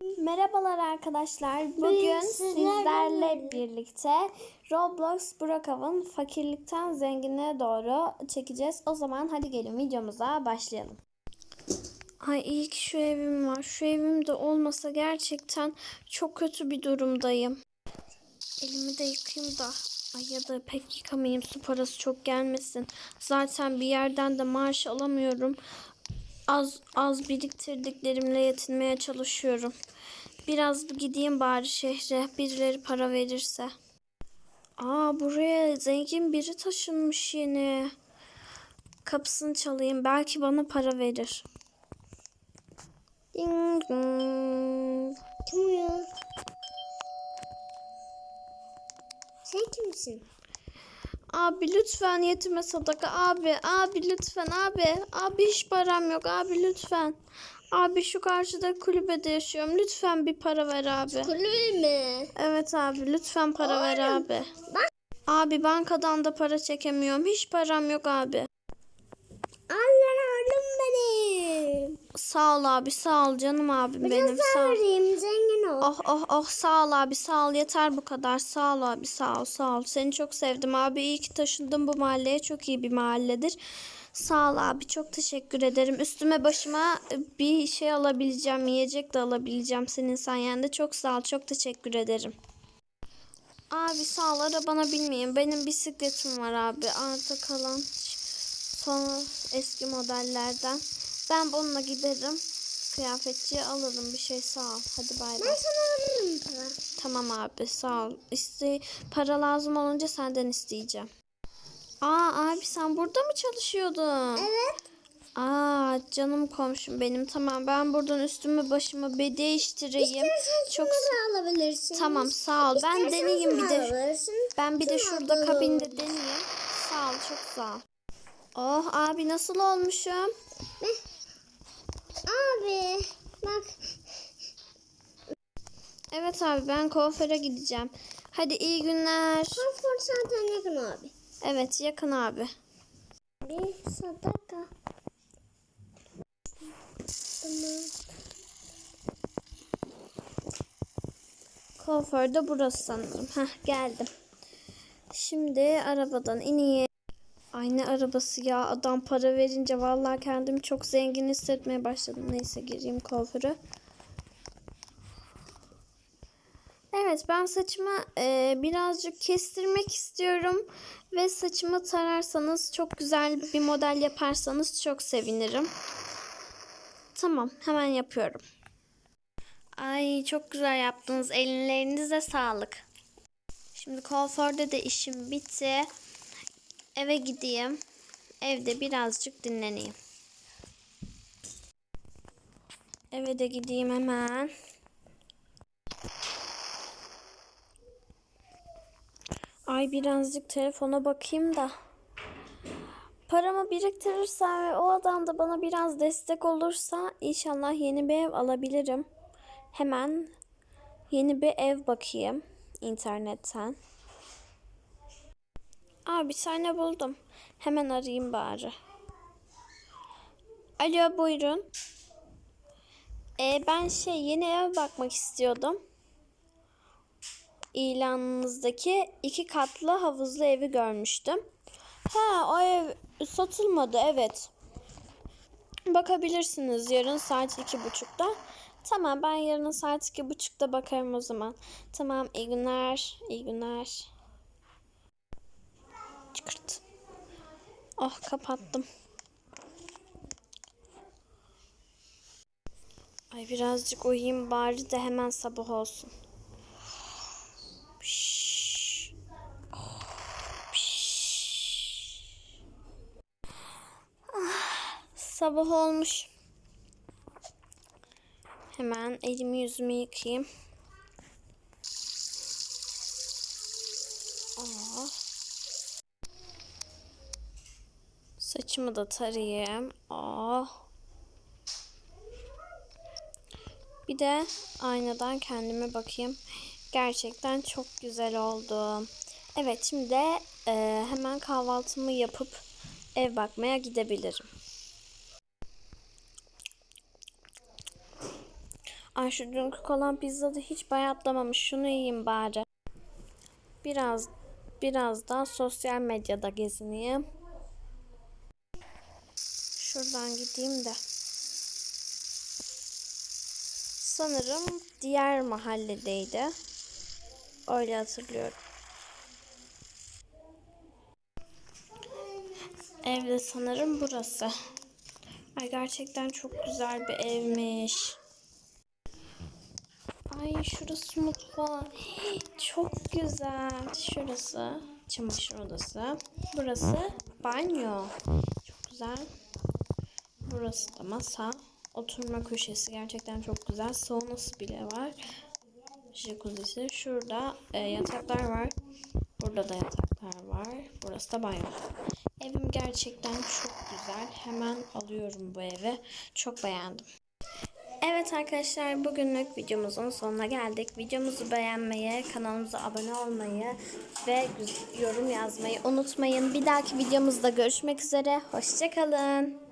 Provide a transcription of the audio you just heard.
Merhabalar arkadaşlar. Bugün sizlerle birlikte Roblox Brookhaven fakirlikten zenginliğe doğru çekeceğiz. O zaman hadi gelin videomuza başlayalım. Ay iyi ki şu evim var. Şu evim de olmasa gerçekten çok kötü bir durumdayım. Elimi de yıkayayım da. Ay ya da pek yıkamayayım su parası çok gelmesin. Zaten bir yerden de maaş alamıyorum. Az az biriktirdiklerimle yetinmeye çalışıyorum. Biraz gideyim bari şehre. Birileri para verirse. Aa buraya zengin biri taşınmış yine. Kapısını çalayım. Belki bana para verir. Ding dong. Kim uyuyor? Sen kimsin? Abi lütfen yetime sadaka. Abi abi lütfen abi. Abi hiç param yok. Abi lütfen. Abi şu karşıda kulübede yaşıyorum. Lütfen bir para ver abi. Kulübe mi? evet abi lütfen para ver Oğlum, abi. bak. abi bankadan da para çekemiyorum. Hiç param yok abi Allah oğlum benim. Sağ ol abi sağ ol canım abim benim Biraz sağ ol. vereyim zengin ol. Oh oh oh sağ ol abi sağ ol. Yeter bu kadar sağ ol abi sağ ol sağ ol. Seni çok sevdim abi iyi ki taşındım bu mahalleye. Çok iyi bir mahalledir. Sağ ol abi çok teşekkür ederim. Üstüme başıma bir şey alabileceğim yiyecek de alabileceğim senin sayende. Çok sağ ol çok teşekkür ederim. Abi sağ ol arabana binmeyeyim. Benim bisikletim var abi. Arta kalan son eski modellerden ben bununla giderim kıyafetçiye alırım bir şey sağ ol hadi bay bay Ben sana veririm para. Tamam abi sağ ol. İste para lazım olunca senden isteyeceğim. Aa abi sen burada mı çalışıyordun? Evet. Aa canım komşum benim. Tamam ben buradan üstümü başımı bir değiştireyim. İstersen Çok şunları alabilirsin. Tamam sağ ol. Ben İstersen deneyeyim bir de. Ben bir de şurada alalım. kabinde deneyeyim. Sağ ol çok sağ ol. Oh abi nasıl olmuşum? Abi bak Evet abi ben kuaföre gideceğim. Hadi iyi günler. konfor zaten yakın abi. Evet yakın abi. Bir sadaka. Tamam. Kuaför de burası sanırım. Heh geldim. Şimdi arabadan ineyim. Ay ne arabası ya adam para verince vallahi kendimi çok zengin hissetmeye başladım. Neyse gireyim kuaföre. Evet ben saçımı e, birazcık kestirmek istiyorum. Ve saçımı tararsanız çok güzel bir model yaparsanız çok sevinirim. Tamam hemen yapıyorum. Ay çok güzel yaptınız. Ellerinize sağlık. Şimdi kuaförde de işim bitti. Eve gideyim. Evde birazcık dinleneyim. Eve de gideyim hemen. Ay birazcık telefona bakayım da. Paramı biriktirirsem ve o adam da bana biraz destek olursa inşallah yeni bir ev alabilirim. Hemen yeni bir ev bakayım internetten. Aa bir tane buldum. Hemen arayayım bari. Alo buyurun. Ee, ben şey yeni ev bakmak istiyordum. İlanınızdaki iki katlı havuzlu evi görmüştüm. Ha o ev satılmadı evet. Bakabilirsiniz yarın saat iki buçukta. Tamam ben yarın saat iki buçukta bakarım o zaman. Tamam iyi günler. iyi günler. Çıkırt. Oh kapattım. Ay birazcık uyuyayım bari de hemen sabah olsun. Ah, Sabah olmuş. Hemen elimi yüzümü yıkayayım. Oh. Saçımı da tarayayım. Oh. Bir de aynadan kendime bakayım. Gerçekten çok güzel oldum. Evet şimdi de e, hemen kahvaltımı yapıp ev bakmaya gidebilirim. Ay şu dünkü kalan pizza da hiç bayatlamamış. Şunu yiyeyim bari. Biraz biraz daha sosyal medyada gezineyim. Şuradan gideyim de. Sanırım diğer mahalledeydi. Öyle hatırlıyorum. Evde sanırım burası. Ay gerçekten çok güzel bir evmiş. Ay şurası mutfağı. Çok güzel. Şurası çamaşır odası. Burası banyo. Çok güzel. Burası da masa. Oturma köşesi gerçekten çok güzel. Saunası bile var. Jacuzzi'si. Şurada e, yataklar var. Burada da yataklar var. Burası da banyo. Evim gerçekten çok güzel. Hemen alıyorum bu evi. Çok beğendim. Evet arkadaşlar bugünlük videomuzun sonuna geldik. Videomuzu beğenmeyi, kanalımıza abone olmayı ve yorum yazmayı unutmayın. Bir dahaki videomuzda görüşmek üzere. Hoşçakalın.